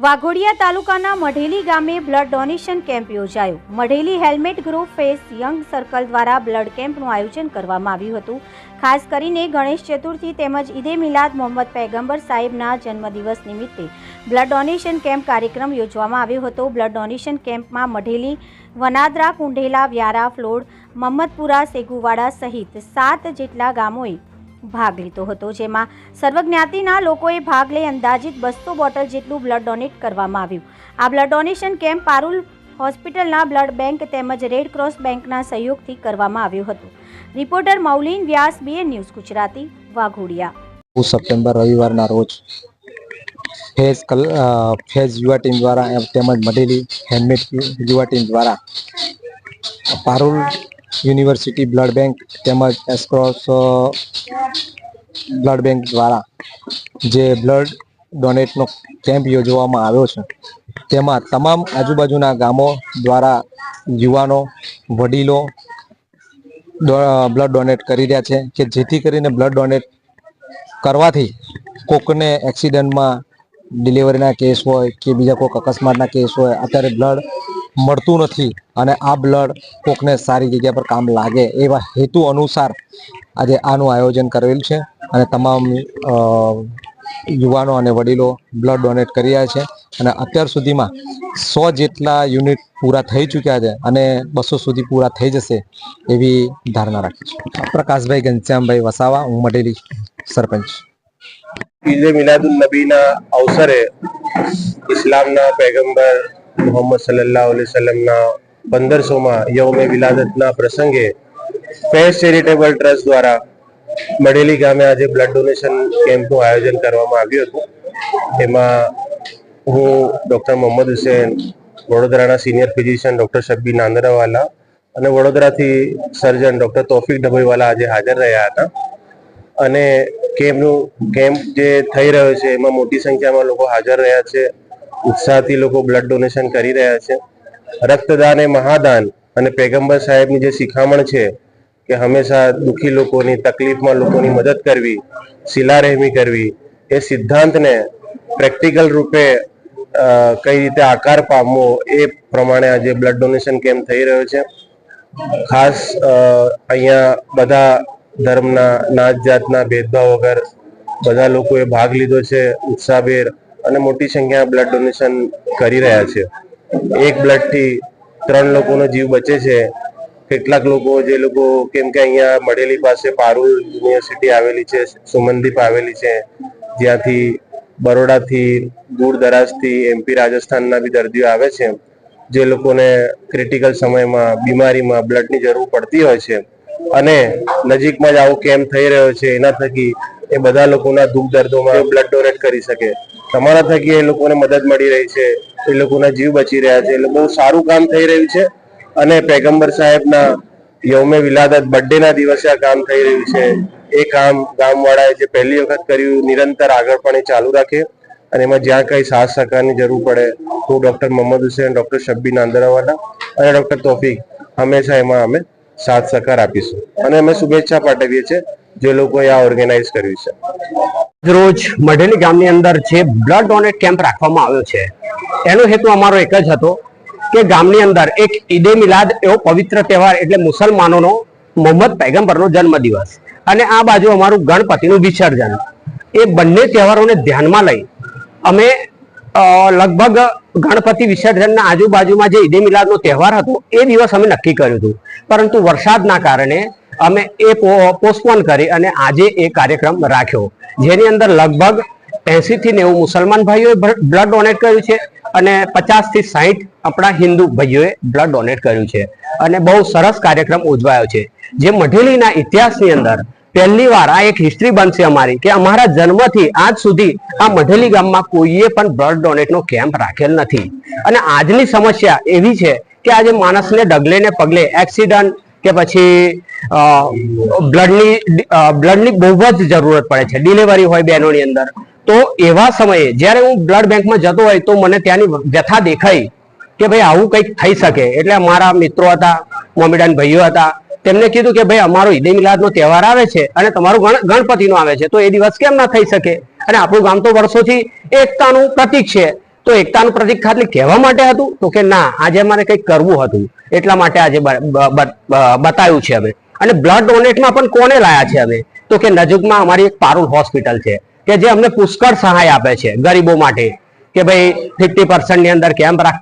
વાઘોડિયા તાલુકાના મઢેલી ગામે blood donation camp યોજાયો. મઢેલી helmet group face young circle દ્વારા બ્લડ કેમ્પનું આયોજન કરવામાં આવ્યું હતું. ખાસ કરીને ગણેશ ચતુર્થી તેમજ ઈદે મિલાદ મોહમ્મદ પૈગંબર સાહેબના જન્મદિવસ નિમિત્તે બ્લડ ડોનેશન કેમ્પ કાર્યક્રમ યોજવામાં આવ્યો હતો. બ્લડ ડોનેશન કેમ્પમાં મઢેલી, વનાદરા, કુંઢેલા, વ્યારા, ફ્લોડ, મમ્મદપુરા, સેગુવાડા સહિત સાત જેટલા ગામોએ ભાગ લીધો હતો, જેમાં સર્વજ્ઞાતિના લોકોએ ભાગ લઈ અંદાજિત બસો બોટલ જેટલું બ્લડ ડોનેટ કરવામાં આવ્યું. આ બ્લડ ડોનેશન કેમ્પ પારુલ હોસ્પિટલના બ્લડ બેંક તેમજ રેડ ક્રોસ બેંકના સહયોગથી કરવામાં આવ્યું હતું. Reporter Maulin Vyas BA news Gujarati, Waghodia. September રવિવારના રોજ ફેઝ કલ ફેઝ યુવા ટીમ દ્વારા તેમજ મઢેલી હેન્ડમેડ યુવા ટીમ દ્વારા પારુલ યુનિવર્સિટી બ્લડ બેંક તેમજ એસક્રોસ બ્લડ બેંક દ્વારા જે બ્લડ ડોનેટનો કેમ્પ યોજવામાં આવ્યો છે. તેમાં તમામ આજુબાજુના ગામો દ્વારા યુવાનો, વડીલો બ્લડ ડોનેટ કરી રહ્યા છે કે જેથી કરીને બ્લડ ડોનેટ કરવાથી કોકને એક્સિડન્ટમાં ડિલિવરીના કેસ હોય કે બીજા કોઈક અકસ્માતના કેસ હોય, અત્યારે બ્લડ મળતું નથી અને આ બ્લડ કોકને સારી જગ્યા પર કામ લાગે એવા હેતુ અનુસાર આજે આનું આયોજન કરેલ છે અને તમામ યુવાનો અને વડીલો બ્લડ ડોનેટ કરી રહ્યા છે અને અત્યાર સુધીમાં સો જેટલા યુનિટ પૂરા થઈ ચૂક્યા છે અને બસો સુધી પૂરા થઈ જશે એવી ધારણા રાખી છે. પ્રકાશભાઈ ઘનશ્યામભાઈ વસાવા, હું મઢેલી સરપંચ. ઈદે મિલાદુલ નબીના અવસરે ઇસ્લામના પૈગંબર મોહમ્મદ સલ્લાહ અલૈહિ વસલ્લમના પંદરસોમાં યૌમે વિલાદતના પ્રસંગે ફેસ ચેરિટેબલ ટ્રસ્ટ દ્વારા મળેલી ગામે આજે બ્લડ ડોનેશન કેમ્પનું આયોજન કરવામાં આવ્યું હતું. એમાં હું ડૉક્ટર મોહમ્મદ હુસેન, વડોદરાના senior physician doctor Shabbi Nandarawala અને વડોદરાથી સર્જન ડૉક્ટર તોફિક ડભોઈવાલા આજે હાજર રહ્યા હતા. અને કેમ્પનું કેમ્પ જે થઈ રહ્યો છે, એમાં મોટી સંખ્યામાં લોકો હાજર રહ્યા છે. ઉત્સાહથી લોકો બ્લડ ડોનેશન કરી રહ્યા છે. રક્તદાન એ મહાદાન અને પેગંબર સાહેબની જે શિખામણ છે કે હંમેશા દુઃખી લોકોની, તકલીફમાં લોકોની મદદ કરવી શિલારહેમી કરવી, એ સિદ્ધાંતને પ્રેક્ટિકલ રૂપે કઈ રીતે આકાર પામવો એ પ્રમાણે આજે બ્લડ ડોનેશન કેમ્પ થઈ રહ્યો છે. ખાસ અહીંયા બધા ધર્મના, નાત જાતના ભેદભાવ વગર બધા લોકોએ ભાગ લીધો છે. ઉત્સાહભેર અને મોટી સંખ્યામાં બ્લડ ડોનેશન કરી રહ્યા છે. એક બ્લડથી ત્રણ લોકોનો જીવ બચે છે. કેટલાક લોકો, જે લોકો કેમ કે અહીંયા મળેલી પાસે પારુલ યુનિવર્સિટી આવેલી છે, સુમનદીપ આવેલી છે, જ્યાંથી બરોડાથી દૂર દરાજથી એમપી રાજસ્થાનના બી દર્દીઓ આવે છે. જે લોકોને ક્રિટિકલ સમયમાં, બીમારીમાં બ્લડની જરૂર પડતી હોય છે. અને નજીકમાં જ આવો કેમ્પ થઈ રહ્યો છે. એના થકી એ બધા લોકોના દુઃખ દર્દોમાં બ્લડ ડોનેટ કરી શકે. તમારા થકી એ લોકોને મદદ મળી રહી છે, એ લોકોના જીવ બચી રહ્યા છે એટલે બહુ સારું કામ થઈ રહ્યું છે અને પેગંબર સાહેબના યૌમે વિલાદત બર્થડેના દિવસે આ કામ થઈ રહ્યું છે. એ કામ ગામવાળાએ જે પહેલી વખત કર્યું, નિરંતર આગળ પણ એ ચાલુ રાખે અને એમાં જ્યાં કઈ સાથ સહકારની જરૂર પડે હું ડોક્ટર મોહમ્મદ હુસેન, ડોક્ટર શબ્બીન આંદરાવાલા અને ડોક્ટર તોફિક હંમેશા એમાં અમે સાથ સહકાર આપીશું. અને અમે શુભેચ્છા પાઠવીએ છીએ જે લોકોએ આ ઓર્ગેનાઇઝ કર્યું છે. રોજ મઢેલી ગામની અંદર જે બ્લડ ડોનેટ કેમ્પ રાખવામાં આવ્યો છે, એનો હેતુ અમારો એક જ હતો કે ગામની અંદર એક ઈદે મિલાદ એવો પવિત્ર તહેવાર એટલે મુસલમાનોનો મોહમ્મદ પૈગંબરનો જન્મદિવસ. અને આ બાજુ અમારું ગણપતિનું વિસર્જન. એ બંને તહેવારોને ધ્યાનમાં લઈ અમે લગભગ ગણપતિ વિસર્જનના આજુબાજુમાં જે ઈદે મિલાદનો તહેવાર હતો, એ દિવસ અમે નક્કી કર્યું હતું. પરંતુ વરસાદના કારણે અમે એ પોસ્ટપોન કરી અને આજે એ કાર્યક્રમ રાખ્યો. જેની અંદર લગભગ એસી થી નેવું મુસલમાન ભાઈઓએ બ્લડ ડોનેટ કર્યું છે અને પચાસથી સાહીઠ આપણા હિન્દુ ભાઈઓએ બ્લડ ડોનેટ કર્યું છે. અને બહુ સરસ કાર્યક્રમ ઉજવાયો છે. જે મઢેલીના ઇતિહાસની અંદર પહેલી વાર આ એક હિસ્ટ્રી બનશે અમારી કે અમારા જન્મથી આજ સુધી આ મઢેલી ગામમાં કોઈએ પણ બ્લડ ડોનેટનો કેમ્પ રાખેલ નથી. અને આજની સમસ્યા એવી છે કે આજે માણસને ડગલે ને પગલે એક્સિડન્ટ કે પછી બ્લડની બ્લડની બહુ જ જરૂરત પડે છે. ડિલિવરી હોય બહેનોની અંદર. તો એવા સમયે, જ્યારે હું બ્લડ બેંકમાં જતો હોય, તો મને ત્યાંની વ્યથા દેખાઈ કે ભાઈ આવું કંઈક થઈ શકે. એટલે મારા મિત્રો હતા મોમેડાન ભાઈઓ હતા, તેમને કીધું કે ભાઈ અમારો ઈદે મિલાદનો તહેવાર આવે છે અને તમારું ગણ, ગણપતિનો આવે છે. તો એ દિવસ કેમ ના થઈ શકે? અને આપણું ગામ તો વર્ષોથી એકતાનું પ્રતીક છે. તો એકતાનું પ્રતિક ખાલી કહેવા માટે હતું? તો કે ના, આજે અમારે કંઈક કરવું હતું. એટલા માટે આજે બતાવ્યું છે અમે અને બ્લડ ડોનેટમાં પણ કોને લાયા છે અમે તો કે નજીકમાં અમારી એક પારુલ હોસ્પિટલ છે, કે જે અમને પુષ્કળ સહાય આપે છે ગરીબો માટે. કે ભાઈ ફિફ્ટી પર્સન્ટની અંદર કેમ્પ રાખ